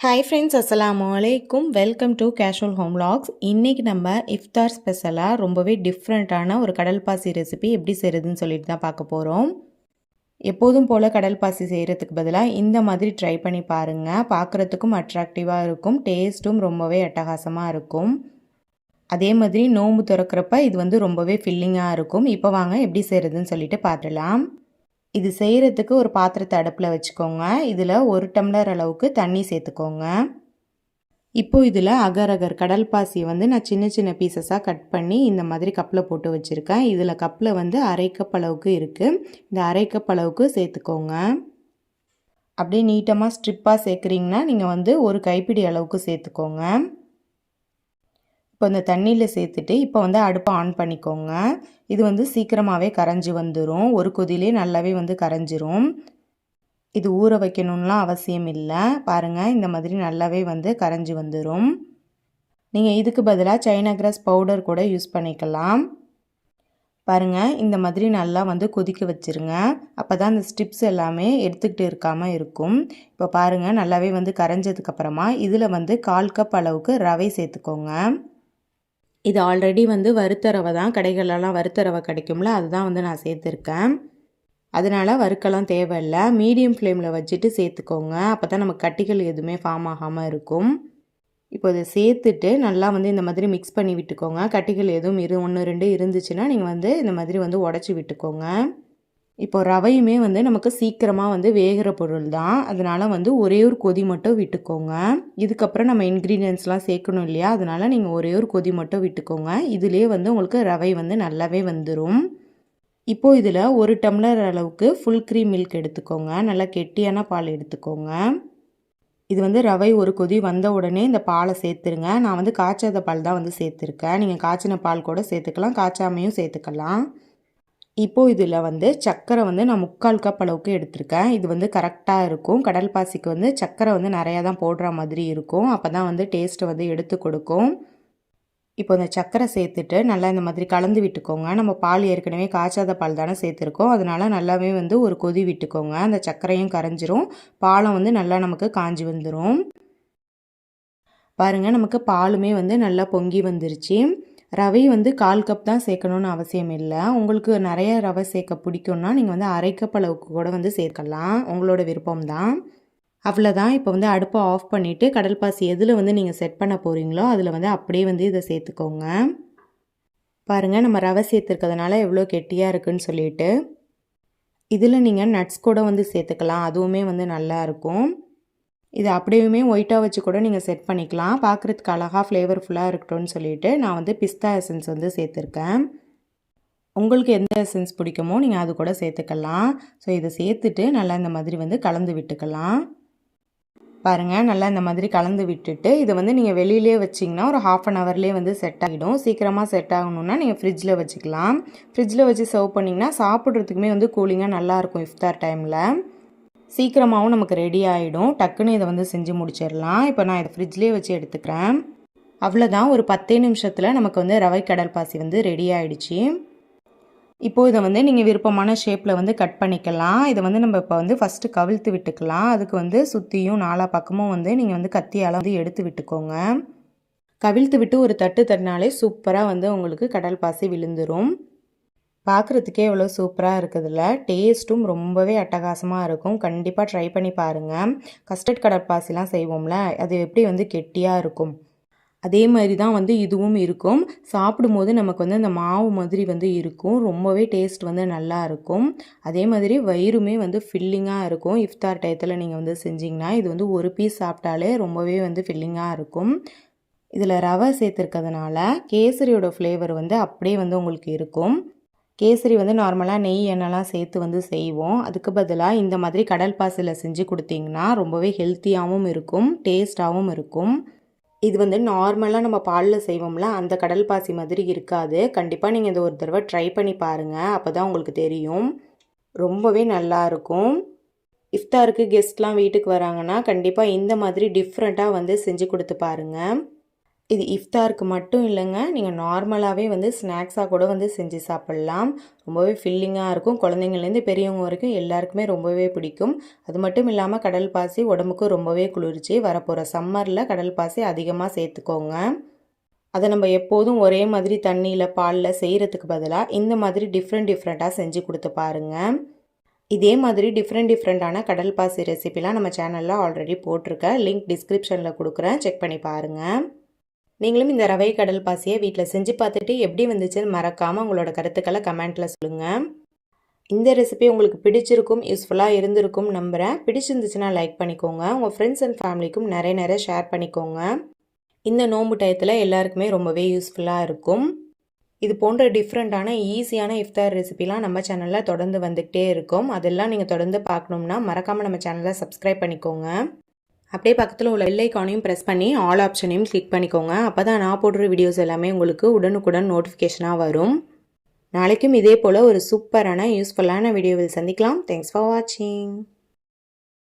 Hi friends அஸ்லாம் அலைக்கும் welcome to casual home logs இன்றைக்கி நம்ம இஃப்தார் ஸ்பெஷலாக ரொம்பவே டிஃப்ரெண்ட்டான ஒரு கடல் பாசி ரெசிபி எப்படி செய்கிறதுன்னு சொல்லிட்டு தான் பார்க்க போகிறோம் எப்போதும் போல் கடல் பாசி செய்கிறதுக்கு பதிலாக இந்த மாதிரி ட்ரை பண்ணி பாருங்கள் பார்க்குறதுக்கும் அட்ராக்டிவாக இருக்கும். டேஸ்ட்டும் ரொம்பவே அட்டகாசமாக இருக்கும். அதே மாதிரி நோம்பு திறக்கிறப்ப இது வந்து ரொம்பவே ஃபில்லிங்காக இருக்கும். இப்போ வாங்க எப்படி செய்கிறதுன்னு சொல்லிட்டு பார்த்துடலாம். இது செய்கிறதுக்கு ஒரு பாத்திரத்தை அடுப்பில் வச்சுக்கோங்க. இதில் ஒரு டம்ளர் அளவுக்கு தண்ணி சேர்த்துக்கோங்க. இப்போது இதில் அகர் அகர் கடல் பாசி வந்து நான் சின்ன சின்ன பீசஸாக கட் பண்ணி இந்த மாதிரி கப்பில் போட்டு வச்சுருக்கேன். இதில் கப்பில் வந்து அரை கப் அளவுக்கு இருக்குது இந்த அரை கப் அளவுக்கு சேர்த்துக்கோங்க. அப்படியே நீட்டமாக ஸ்ட்ரிப்பாக சேர்க்குறீங்கன்னா நீங்கள் வந்து ஒரு கைப்பிடி அளவுக்கு சேர்த்துக்கோங்க. இப்போ தண்ணியில் சேர்த்துட்டு இப்போ வந்து அடுப்பை ஆன் பண்ணிக்கோங்க. இது வந்து சீக்கிரமாகவே கரைஞ்சி வந்துடும் ஒரு கொதிலே நல்லாவே வந்து கரைஞ்சிரும். இது ஊற வைக்கணும்லாம் அவசியம் இல்லை. பாருங்கள் இந்த மாதிரி நல்லாவே வந்து கரைஞ்சி வந்துடும் நீங்கள் இதுக்கு பதிலாக சைனா கிராஸ் பவுடர் கூட யூஸ் பண்ணிக்கலாம். பாருங்கள் இந்த மாதிரி நல்லா வந்து கொதிக்க வச்சுருங்க. அப்போ தான் அந்த ஸ்டிப்ஸ் எல்லாமே எடுத்துக்கிட்டு இருக்காமல் இருக்கும். இப்போ பாருங்கள் நல்லாவே வந்து கரைஞ்சதுக்கப்புறமா இதில் வந்து கால் கப் அளவுக்கு ரவை சேர்த்துக்கோங்க. இது ஆல்ரெடி வந்து வறுத்தரவை தான் கடைகளெல்லாம் வறுத்தரவை கிடைக்கும்ல அதுதான் வந்து நான் சேர்த்துருக்கேன். அதனால் வறுக்கலாம் தேவையில்லை. மீடியம் ஃப்ளேமில் வச்சுட்டு சேர்த்துக்கோங்க. அப்போ தான் நமக்கு கட்டிகள் எதுவுமே ஃபார்ம் ஆகாமல் இருக்கும். இப்போ இதை சேர்த்துட்டு நல்லா வந்து இந்த மாதிரி மிக்ஸ் பண்ணி விட்டுக்கோங்க. கட்டிகள் எதுவும் இரு ஒன்று ரெண்டு இருந்துச்சுன்னா நீங்கள் வந்து இந்த மாதிரி வந்து உடச்சி விட்டுக்கோங்க. இப்போ ரவையுமே வந்து நமக்கு சீக்கிரமாக வந்து வேகிற பொருள் தான் அதனால் வந்து ஒரே ஒரு கொதி மட்டும் விட்டுக்கோங்க. இதுக்கப்புறம் நம்ம இன்க்ரீடியன்ஸ்லாம் சேர்க்கணும் இல்லையா? அதனால் நீங்கள் ஒரே ஒரு கொதி மட்டும் விட்டுக்கோங்க. இதுலேயே வந்து உங்களுக்கு ரவை வந்து நல்லாவே வந்துடும் இப்போது இதில் ஒரு டம்ளர் அளவுக்கு ஃபுல் க்ரீம் மில்க் எடுத்துக்கோங்க. நல்லா கெட்டியான பால் எடுத்துக்கோங்க. இது வந்து ரவை ஒரு கொதி வந்த உடனே இந்த பாலை சேர்த்துருங்க. நான் வந்து காய்ச்சாத பால் தான் வந்து சேர்த்துருக்கேன். நீங்கள் காய்ச்சின பால் கூட சேர்த்துக்கலாம். காய்ச்சாமையும் சேர்த்துக்கலாம். இப்போது இதில் வந்து சர்க்கரை வந்து நான் முக்கால் கப் அளவுக்கு எடுத்திருக்கேன். இது வந்து கரெக்டாக இருக்கும். கடல் பாசிக்கு வந்து சர்க்கரை வந்து நிறையா தான் போடுற மாதிரி இருக்கும். அப்போ தான் வந்து டேஸ்ட்டை வந்து எடுத்து கொடுக்கும். இப்போ இந்த சர்க்கரை சேர்த்துட்டு நல்லா இந்த மாதிரி கலந்து விட்டுக்கோங்க. நம்ம பால் ஏற்கனவே காய்ச்சாத பால் தானே சேர்த்துருக்கோம். அதனால் நல்லாவே வந்து ஒரு கொதி விட்டுக்கோங்க. அந்த சர்க்கரையும் கரைஞ்சிரும். பாலம் வந்து நல்லா நமக்கு காஞ்சி வந்துடும் பாருங்கள் நமக்கு பாலுமே வந்து நல்லா பொங்கி வந்துருச்சு. ரவை வந்து கால் கப் தான் சேர்க்கணுன்னு அவசியம் இல்லை. உங்களுக்கு நிறைய ரவை சேர்க்க பிடிக்கும்னா நீங்கள் வந்து அரை கப் அளவுக்கு கூட வந்து சேர்க்கலாம். உங்களோட விருப்பம் தான் அவ்வளோதான் இப்போ வந்து அடுப்பை ஆஃப் பண்ணிவிட்டு கடல் பாசி எதில் வந்து நீங்கள் செட் பண்ண போகிறீங்களோ அதில் வந்து அப்படியே வந்து இதை சேர்த்துக்கோங்க. பாருங்கள் நம்ம ரவை சேர்த்துருக்கிறதுனால எவ்வளோ கெட்டியாக இருக்குன்னு சொல்லிட்டு. இதில் நீங்கள் நட்ஸ் கூட வந்து சேர்த்துக்கலாம். அதுவுமே வந்து நல்லா இருக்கும். இது அப்படியுமே ஒயிட்டாக வச்சு கூட நீங்கள் செட் பண்ணிக்கலாம். பார்க்குறதுக்கு அழகாக ஃப்ளேவர்ஃபுல்லாக இருக்கட்டும்னு சொல்லிட்டு நான் வந்து பிஸ்தா எசன்ஸ் வந்து சேர்த்துருக்கேன். உங்களுக்கு எந்த எசன்ஸ் பிடிக்குமோ நீங்கள் அது கூட சேர்த்துக்கலாம். ஸோ இதை சேர்த்துட்டு நல்லா இந்த மாதிரி வந்து கலந்து விட்டுக்கலாம். பாருங்கள் நல்லா இந்த மாதிரி கலந்து விட்டுட்டு இதை வந்து நீங்கள் வெளியிலே வச்சிங்கன்னா ஒரு ஹாஃப் அன் ஹவர்லேயே வந்து செட் ஆகிடும். சீக்கிரமாக செட் ஆகணுன்னா நீங்கள் ஃப்ரிட்ஜில் வச்சுக்கலாம். ஃப்ரிட்ஜில் வச்சு சர்வ் பண்ணிங்கன்னா சாப்பிட்றதுக்குமே வந்து கூலிங்காக நல்லாயிருக்கும் இஃப்தார் டைமில் சீக்கிரமாகவும் நமக்கு ரெடி ஆகிடும் டக்குன்னு இதை வந்து செஞ்சு முடிச்சிடலாம். இப்போ நான் இதை ஃப்ரிட்ஜ்லேயே வச்சு எடுத்துக்கிறேன். அவ்வளோதான் ஒரு பத்தே நிமிஷத்தில் நமக்கு வந்து ரவை கடல் பாசி வந்து ரெடி ஆகிடுச்சு இப்போது இதை வந்து நீங்கள் விருப்பமான ஷேப்பில் வந்து கட் பண்ணிக்கலாம். இதை வந்து நம்ம இப்போ வந்து ஃபஸ்ட்டு கவிழ்த்து விட்டுக்கலாம். அதுக்கு வந்து சுற்றியும் நாலா பக்கமும் வந்து நீங்கள் வந்து கத்தியால் வந்து எடுத்து விட்டுக்கோங்க. கவிழ்த்து விட்டு ஒரு தட்டு தட்டினாலே சூப்பராக வந்து உங்களுக்கு கடல் பாசி விழுந்துடும் பார்க்குறதுக்கே எவ்வளோ சூப்பராக இருக்குதுல்ல? டேஸ்ட்டும் ரொம்பவே அட்டகாசமாக இருக்கும். கண்டிப்பாக ட்ரை பண்ணி பாருங்கள் கஸ்டர்ட் கடற்பாசிலாம் செய்வோம்ல அது எப்படி வந்து கெட்டியாக இருக்கும்? அதே மாதிரி தான் வந்து இதுவும் இருக்கும். சாப்பிடும்போது நமக்கு வந்து அந்த மாவு மாதிரி வந்து இருக்கும். ரொம்பவே டேஸ்ட் வந்து நல்லா இருக்கும். அதே மாதிரி வயிறுமே வந்து ஃபில்லிங்காக இருக்கும். இஃப்தார் டயத்தில் நீங்கள் வந்து செஞ்சிங்கன்னா இது வந்து ஒரு பீஸ் சாப்பிட்டாலே ரொம்பவே வந்து ஃபில்லிங்காக இருக்கும். இதில் ரவை சேர்த்துருக்கிறதுனால கேசரியோட ஃப்ளேவர் வந்து அப்படியே வந்து உங்களுக்கு இருக்கும். கேசரி வந்து நார்மலாக நெய் எண்ணெய்லாம் சேர்த்து வந்து செய்வோம். அதுக்கு பதிலாக இந்த மாதிரி கடல் பாசியில் செஞ்சு கொடுத்தீங்கன்னா ரொம்பவே ஹெல்த்தியாகவும் இருக்கும் டேஸ்ட்டாகவும் இருக்கும். இது வந்து நார்மலாக நம்ம பாலில் செய்வோம்ல அந்த கடல் பாசி மாதிரி இருக்காது. கண்டிப்பாக நீங்கள் இதை ஒரு தடவை ட்ரை பண்ணி பாருங்கள் அப்போ தான் உங்களுக்கு தெரியும். ரொம்பவே நல்லாயிருக்கும் இஃப்தாருக்கு கெஸ்ட்லாம் வீட்டுக்கு வராங்கன்னா கண்டிப்பாக இந்த மாதிரி டிஃப்ரெண்ட்டாக வந்து செஞ்சு கொடுத்து பாருங்கள் இது இஃப்தாருக்கு மட்டும் இல்லைங்க. நீங்கள் நார்மலாகவே வந்து ஸ்நாக்ஸாக கூட வந்து செஞ்சு சாப்பிட்லாம். ரொம்பவே ஃபில்லிங்காக இருக்கும். குழந்தைங்கள்லேருந்து பெரியவங்க வரைக்கும் எல்லாருக்குமே ரொம்பவே பிடிக்கும். அது மட்டும் இல்லாமல் கடல் பாசி உடம்புக்கு ரொம்பவே குளிர்ச்சி. வரப்போகிற சம்மரில் கடல் பாசி அதிகமாக சேர்த்துக்கோங்க. அதை நம்ம எப்போதும் ஒரே மாதிரி தண்ணியில் பாலில் செய்கிறதுக்கு பதிலாக இந்த மாதிரி டிஃப்ரெண்ட் டிஃப்ரெண்ட்டாக செஞ்சு கொடுத்து பாருங்கள் இதே மாதிரி டிஃப்ரெண்ட் டிஃப்ரெண்ட்டான கடல் பாசி ரெசிபிலாம் நம்ம சேனலில் ஆல்ரெடி போட்டிருக்கேன். லிங்க் டிஸ்கிரிப்ஷனில் கொடுக்குறேன். செக் பண்ணி பாருங்கள் நீங்களும் இந்த ரவை கடல் பாசியை வீட்டில் செஞ்சு பார்த்துட்டு எப்படி வந்துச்சுன்னு மறக்காமல் உங்களோட கருத்துக்களை கமெண்ட்டில் சொல்லுங்கள் இந்த ரெசிபி உங்களுக்கு பிடிச்சிருக்கும் யூஸ்ஃபுல்லாக இருந்திருக்கும் நம்புகிறேன் பிடிச்சிருந்துச்சுன்னா லைக் பண்ணிக்கோங்க. உங்கள் ஃப்ரெண்ட்ஸ் அண்ட் ஃபேமிலிக்கும் நிறைய நிறைய ஷேர் பண்ணிக்கோங்க. இந்த நோம்பு டயத்தில் எல்லாருக்குமே ரொம்பவே யூஸ்ஃபுல்லாக இருக்கும். இது போன்ற டிஃப்ரெண்ட்டான ஈஸியான இஃப்தார் ரெசிபிலாம் நம்ம சேனலில் தொடர்ந்து வந்துக்கிட்டே இருக்கும். அதெல்லாம் நீங்கள் தொடர்ந்து பார்க்கணும்னா மறக்காமல் நம்ம சேனலை சப்ஸ்கிரைப் பண்ணிக்கோங்க. அப்படியே பக்கத்தில் உள்ள பெல் ப்ரெஸ் பண்ணி ஆல் ஆப்ஷனையும் கிளிக் பண்ணிக்கோங்க. அப்போ தான் நான் போடுற வீடியோஸ் எல்லாமே உங்களுக்கு உடனுக்குடன் நோட்டிஃபிகேஷனாக வரும். நாளைக்கும் இதே போல் ஒரு சூப்பரான யூஸ்ஃபுல்லான வீடியோவில் சந்திக்கலாம். தேங்க்ஸ் ஃபார் வாட்சிங்